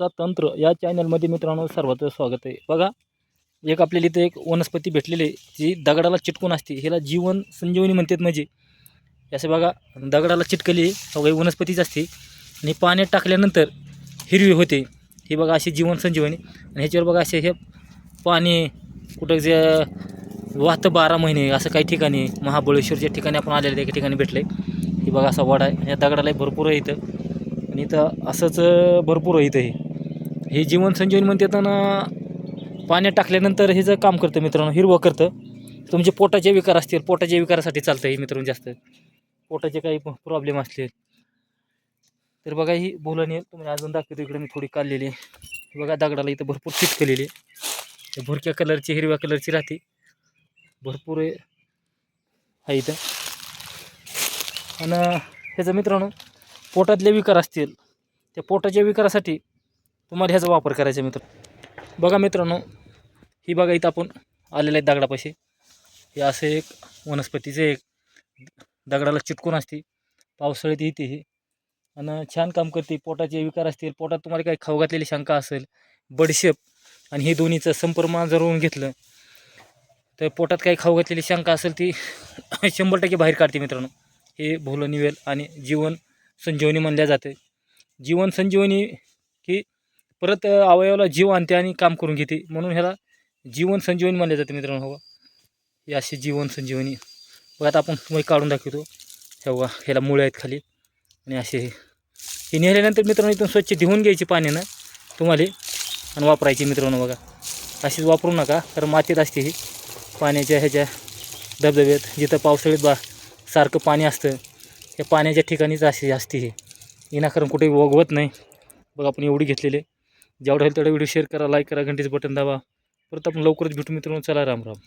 आजचा तंत्र या चॅनलमध्ये मित्रांनो सर्वांचं स्वागत आहे. बघा एक आपल्याला इथं एक वनस्पती भेटलेली आहे जी दगडाला चिटकून असते. हिला जीवन संजीवनी म्हणतात म्हणजे. असं बघा दगडाला चिटकली सगळी वनस्पतीच असते. आणि पाण्यात टाकल्यानंतर हिरवी होते. ही बघा अशी जीवन संजीवनी. आणि ह्याच्यावर बघा असे हे पाणी कुठं जे वाहतं बारा महिने असं काही ठिकाणी महाबळेश्वरच्या ठिकाणी आपण आलेलं त्या ठिकाणी भेटलं आहे ही बघा असा वाडा आहे. या दगडाला भरपूर आहे इथं. आणि इथं असंच भरपूर आहे इथं हे. हे जीवन संजीवनी म्हणते ना पाण्यात टाकल्यानंतर हे जर काम करतं मित्रांनो हिरवं करतं. तुमचे पोटाचे विकार असतील पोटाच्या विकारासाठी चालतं हे मित्रांनो जास्त. पोटाचे काही प्रॉब्लेम असले. तर बघा ही बोलाने तुम्ही अजून दाखवतो इकडे मी थोडी काढलेली आहे. बघा दगडाला इथं भरपूर चिटकलेली आहे. भुरक्या कलरची हिरव्या कलरची राहते. भरपूर आहे. इथं. आणि ह्याचं मित्रांनो पोटातले विकार असतील त्या पोटाच्या विकारासाठी तुम्हाला ह्याचा वापर करायचा मित्र. बघा मित्रांनो ही बघा इथं आपण आलेलं आहे दगडापाशी. हे असं एक वनस्पतीचे एक दगडाला चिटकून असते. पावसाळ्यात येते ही. आणि छान काम करते. पोटाचे विकार असतील पोटात तुम्हाला काही खाऊ घातलेली शंका असेल बडशेप आणि हे दोन्हीचं संपर्मा जर होऊन घेतलं. तर पोटात काही खाऊ घातलेली शंका असेल ती शंभर टक्के बाहेर काढते मित्रांनो. हे भोलं निवेल आणि जीवन संजीवनी म्हणल्या जाते. जीवन संजीवनी की परत अवयवाला जीव आणते आणि काम करून घेते. म्हणून ह्याला जीवन संजीवनी म्हणल्या जाते मित्रांनो हो. हे अशी जीवन संजीवनी. बघा आता आपण तुम्हाला काढून दाखवतो. हे ह्याला मुळे आहेत खाली. आणि असे हे. हे नेल्यानंतर मित्रांनो इथून स्वच्छ धुवून घ्यायची पाण्यानं तुम्हाला आणि वापरायची मित्रांनो बघा. अशीच वापरू नका कारण मातीत असते ही. पाण्याच्या ह्याच्या धबधब्यात जिथं पावसाळ्यात बा सारखं पाणी असतं त्या पाण्याच्या ठिकाणीच अशी असते हे. विनाकारण कुठे वगवत नाही. बघा आपण एवढी घेतलेली जेवढं होईल तेवढा व्हिडिओ शेअर करा लाईक करा घंटीचं बटन दाबा. परत आपण लवकरच भेटू मित्रांनो. चला राम राम.